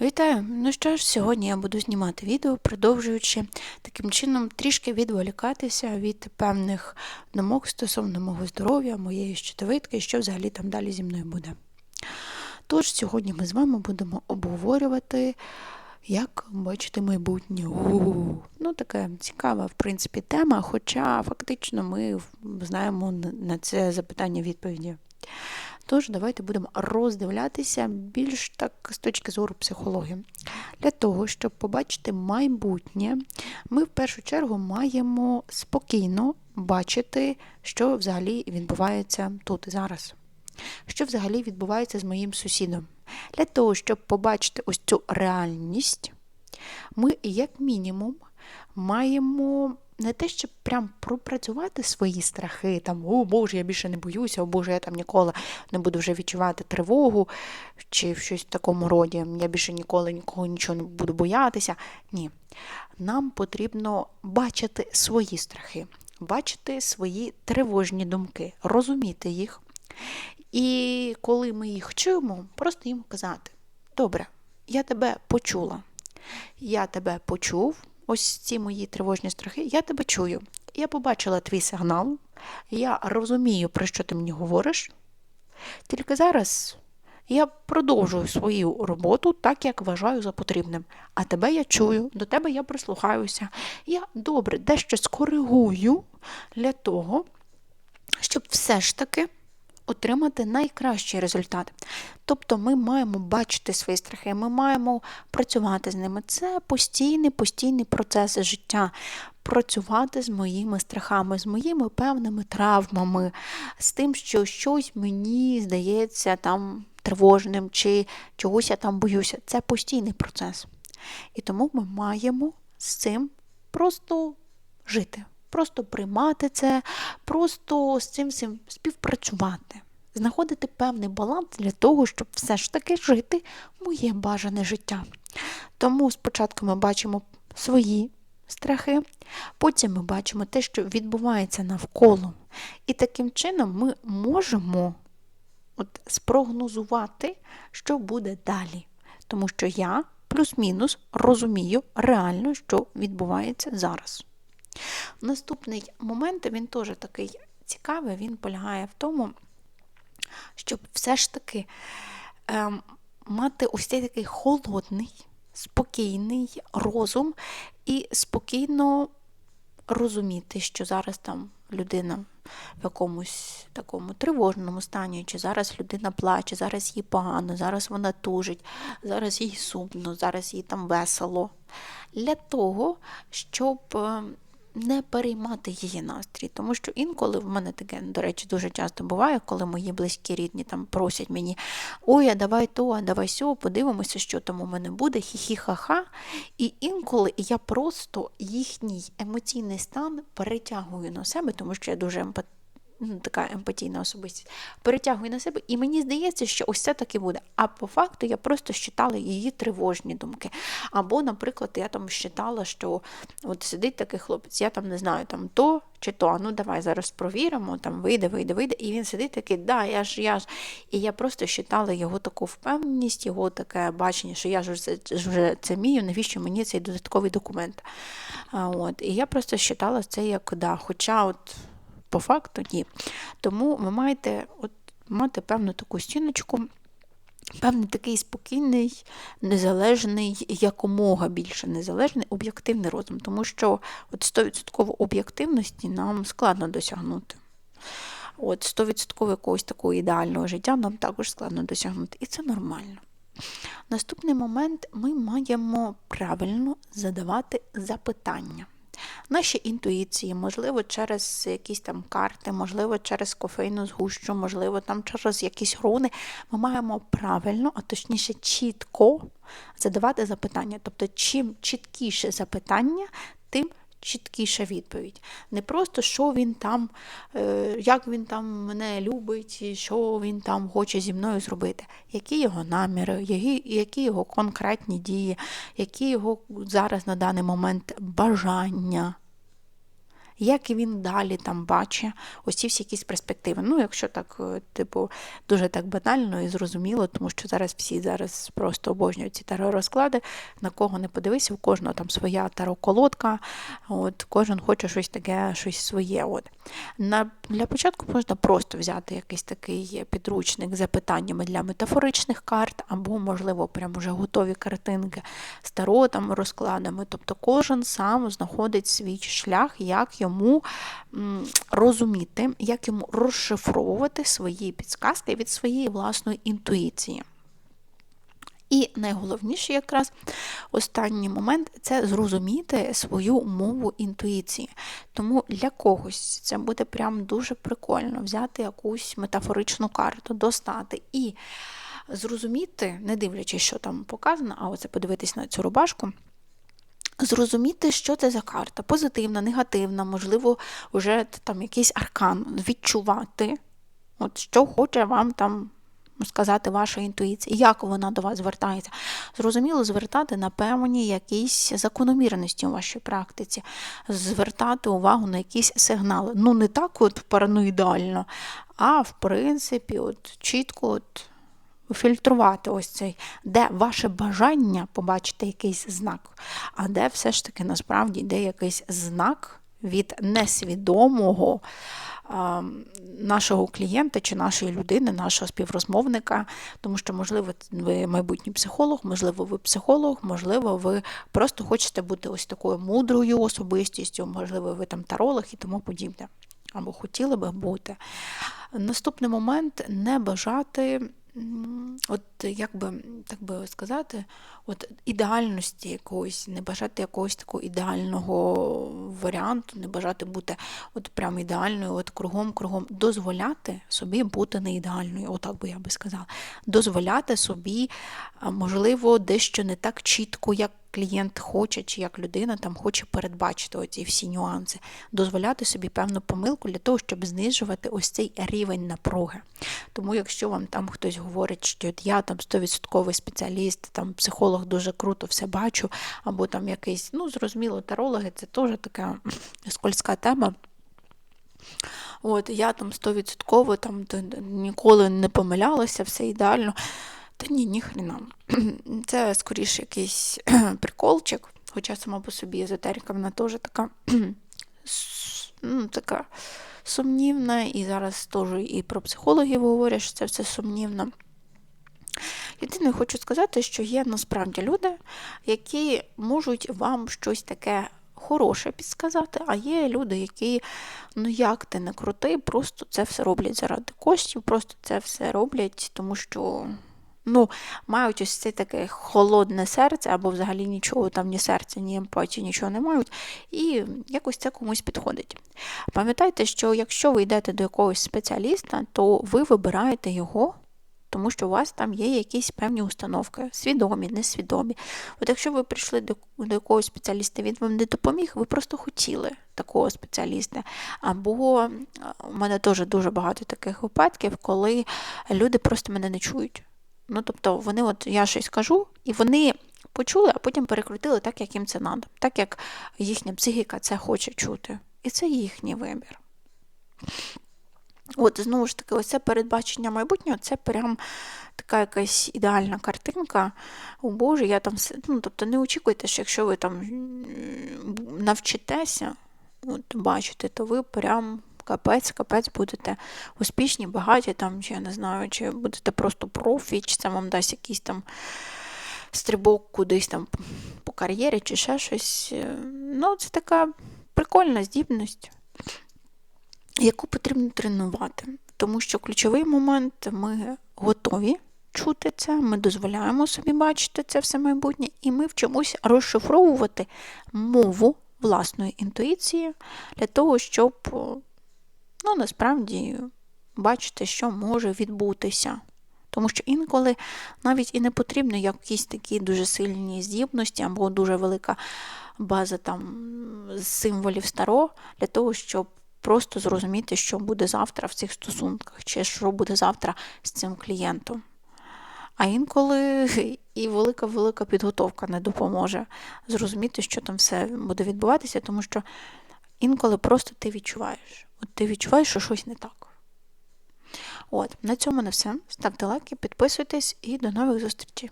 Вітаю! Ну що ж, сьогодні я буду знімати відео, продовжуючи таким чином трішки відволікатися від певних думок стосовно мого здоров'я, моєї щитовидки, що взагалі там далі зі мною буде. Тож, сьогодні ми з вами будемо обговорювати, як бачити майбутнє. У-у-у. Ну, така цікава, в принципі, тема, хоча фактично ми знаємо на це запитання відповіді. Тож, давайте будемо роздивлятися більш так з точки зору психології. Для того, щоб побачити майбутнє, ми в першу чергу маємо спокійно бачити, що взагалі відбувається тут і зараз. Що взагалі відбувається з моїм сусідом. Для того, щоб побачити ось цю реальність, ми, як мінімум, маємо не те, щоб прям пропрацювати свої страхи, там, о Боже, я більше не боюся, о Боже, я там ніколи не буду вже відчувати тривогу чи в щось в такому роді, я більше ніколи нікого нічого не буду боятися. Ні. Нам потрібно бачити свої страхи, бачити свої тривожні думки, розуміти їх. І коли ми їх чуємо, просто їм казати: Добре, я тебе почула. Я тебе почув, ось ці мої тривожні страхи, я тебе чую. Я побачила твій сигнал, я розумію, про що ти мені говориш. Тільки зараз я продовжую свою роботу так, як вважаю за потрібним. А тебе я чую, до тебе я прислухаюся. Я добре дещо скоригую для того, щоб все ж таки отримати найкращий результат. Тобто ми маємо бачити свої страхи, ми маємо працювати з ними. Це постійний, постійний процес життя. Працювати з моїми страхами, з моїми певними травмами, з тим, що щось мені здається там тривожним, чи чогось я там боюся. Це постійний процес. І тому ми маємо з цим просто жити просто приймати це, просто з цим всім співпрацювати, знаходити певний баланс для того, щоб все ж таки жити моє бажане життя. Тому спочатку ми бачимо свої страхи, потім ми бачимо те, що відбувається навколо. І таким чином ми можемо от спрогнозувати, що буде далі. Тому що я плюс-мінус розумію реально, що відбувається зараз. Наступний момент, він теж такий цікавий, він полягає в тому, щоб все ж таки е, мати ось цей такий холодний, спокійний розум і спокійно розуміти, що зараз там людина в якомусь такому тривожному стані, чи зараз людина плаче, зараз їй погано, зараз вона тужить, зараз їй сумно, зараз їй там весело. Для того, щоб ем, не переймати її настрій. Тому що інколи в мене таке, до речі, дуже часто буває, коли мої близькі рідні там просять мені, ой, а давай то, а давай сьо, подивимося, що там у мене буде, хі-хі-ха-ха. І інколи я просто їхній емоційний стан перетягую на себе, тому що я дуже емпатична ну, така емпатійна особистість, перетягує на себе, і мені здається, що ось це так буде. А по факту я просто считала її тривожні думки. Або, наприклад, я там считала, що от сидить такий хлопець, я там не знаю, там то чи то, а ну давай зараз провіримо, там вийде, вийде, вийде. І він сидить такий, да, я ж, я ж. І я просто считала його таку впевненість, його таке бачення, що я ж вже це вмію, навіщо мені цей додатковий документ. От. І я просто считала це як да. Хоча от по факту ні. Тому ви маєте от, мати певну таку стіночку. Певний такий спокійний, незалежний, якомога більше незалежний об'єктивний розум, тому що от 100% об'єктивності нам складно досягнути. От 100% якогось такого ідеального життя нам також складно досягнути. І це нормально. Наступний момент ми маємо правильно задавати запитання наші інтуїції, можливо, через якісь там карти, можливо, через кофейну згущу, можливо, там через якісь руни, ми маємо правильно, а точніше, чітко задавати запитання. Тобто, чим чіткіше запитання, тим чіткіша відповідь. Не просто, що він там, е, як він там мене любить, що він там хоче зі мною зробити, які його наміри, які, які його конкретні дії, які його зараз на даний момент бажання. Як він далі там бачить ось ці всі якісь перспективи. Ну, якщо так, е, типу, дуже так банально і зрозуміло, тому що зараз всі зараз просто обожнюють ці таро-розклади, на кого не подивися, у кожного там своя таро-колодка, от, кожен хоче щось таке, щось своє. От. На, Для початку можна просто взяти якийсь такий підручник з запитаннями для метафоричних карт, або, можливо, прям уже готові картинки з таро там розкладами. Тобто кожен сам знаходить свій шлях, як йому розуміти, як йому розшифровувати свої підсказки від своєї власної інтуїції. І найголовніше, якраз останній момент це зрозуміти свою мову інтуїції. Тому для когось це буде прям дуже прикольно взяти якусь метафоричну карту, достати і зрозуміти, не дивлячись, що там показано, а оце подивитись на цю рубашку. Зрозуміти, що це за карта, позитивна, негативна, можливо, вже там якийсь аркан, відчувати, от що хоче вам там сказати ваша інтуїція, як вона до вас звертається. Зрозуміло, звертати на певні якісь закономірності у вашій практиці, звертати увагу на якісь сигнали. Ну, не так от параноїдально, а в принципі, от чітко от фільтрувати ось цей, де ваше бажання побачити якийсь знак, а де все ж таки насправді йде якийсь знак від несвідомого нашого клієнта чи нашої людини, нашого співрозмовника, тому що, можливо, ви майбутній психолог, можливо, ви психолог, можливо, ви просто хочете бути ось такою мудрою особистістю, можливо, ви там таролог і тому подібне. Або хотіли би бути. Наступний момент не бажати от як би так би сказати, от ідеальності якоїсь, не бажати якогось такого ідеального варіанту, не бажати бути от прям ідеальною, от кругом-кругом, дозволяти собі бути не ідеальною, отак би я би сказала. Дозволяти собі, можливо, дещо не так чітко, як клієнт хоче, чи як людина там хоче передбачити оці всі нюанси, дозволяти собі певну помилку для того, щоб знижувати ось цей рівень напруги. Тому, якщо вам там хтось говорить, що я там 100% спеціаліст, там психолог дуже круто все бачу, або там якийсь, ну, зрозуміло, тарологи це теж така скользька тема. От, Я там 100% там ніколи не помилялася, все ідеально. Та ні, ніхрена. Це скоріше якийсь приколчик, хоча сама по собі езотерика, вона теж така ну, така сумнівна, і зараз теж і про психологів говорять, що це все сумнівно. Єдине, хочу сказати, що є насправді люди, які можуть вам щось таке хороше підсказати, а є люди, які, ну як ти не крутий, просто це все роблять заради коштів, просто це все роблять, тому що ну, мають ось це таке холодне серце, або взагалі нічого там, ні серця, ні емпатії, нічого не мають, і якось це комусь підходить. Пам'ятайте, що якщо ви йдете до якогось спеціаліста, то ви вибираєте його. Тому що у вас там є якісь певні установки, свідомі, несвідомі. От якщо ви прийшли до до якогось спеціаліста, він вам не допоміг, ви просто хотіли такого спеціаліста. Або у мене теж дуже багато таких випадків, коли люди просто мене не чують. Ну, тобто, вони, от я щось кажу, і вони почули, а потім перекрутили так, як їм це треба, так як їхня психіка це хоче чути. І це їхній вибір. От, знову ж таки, оце передбачення майбутнього це прям така якась ідеальна картинка. О Боже, я там. Ну, тобто не очікуйте, що якщо ви там навчитеся от, бачите, то ви прям капець, капець будете успішні, багаті, там, чи я не знаю, чи будете просто профі, чи це вам дасть якийсь там стрибок кудись там по кар'єрі, чи ще щось. Ну, це така прикольна здібність, яку потрібно тренувати. Тому що ключовий момент ми готові. Чути це, ми дозволяємо собі бачити це все майбутнє, і ми вчимося розшифровувати мову власної інтуїції для того, щоб ну, насправді бачите, що може відбутися. Тому що інколи навіть і не потрібно якісь такі дуже сильні здібності або дуже велика база там символів старо для того, щоб просто зрозуміти, що буде завтра в цих стосунках, чи що буде завтра з цим клієнтом. А інколи і велика-велика підготовка не допоможе зрозуміти, що там все буде відбуватися, тому що інколи просто ти відчуваєш. От ти відчуваєш, що щось не так. От, на цьому на все. Ставте лайки, підписуйтесь і до нових зустрічей.